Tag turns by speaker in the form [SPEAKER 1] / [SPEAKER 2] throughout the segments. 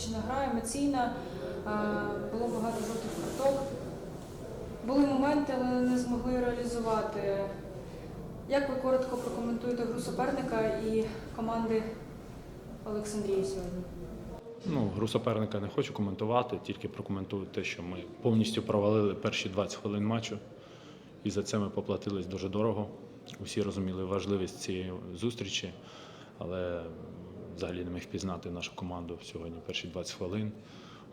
[SPEAKER 1] насичена гра, емоційна, було багато жовтих карток. Були моменти, але не змогли реалізувати. Як ви коротко прокоментуєте гру суперника і команди Олександрії сьогодні?
[SPEAKER 2] Ну, гру суперника не хочу коментувати, тільки прокоментую те, що ми повністю провалили перші 20 хвилин матчу. І за це ми поплатились дуже дорого. Усі розуміли важливість цієї зустрічі, але взагалі не міг впізнати нашу команду сьогодні перші 20 хвилин.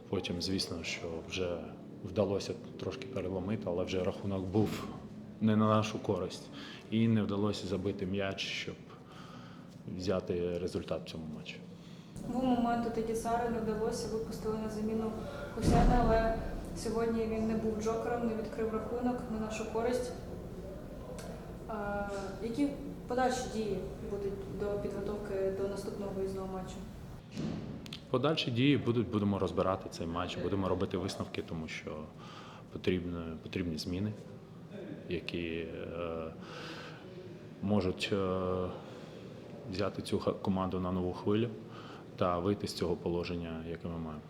[SPEAKER 2] Потім, звісно, що вже вдалося трошки переломити, але вже рахунок був не на нашу користь. І не вдалося забити м'яч, щоб взяти результат в цьому матчі.
[SPEAKER 1] Був момент у Тедісари, не вдалося, випустили на заміну Хусяна, але сьогодні він не був джокером, не відкрив рахунок на нашу користь. Які подальші дії будуть до наступного виїзного матчу?
[SPEAKER 2] Подальші дії будуть, будемо розбирати цей матч, будемо робити висновки, тому що потрібні, потрібні зміни, які е, можуть е, взяти цю команду на нову хвилю та вийти з цього положення, яке ми маємо.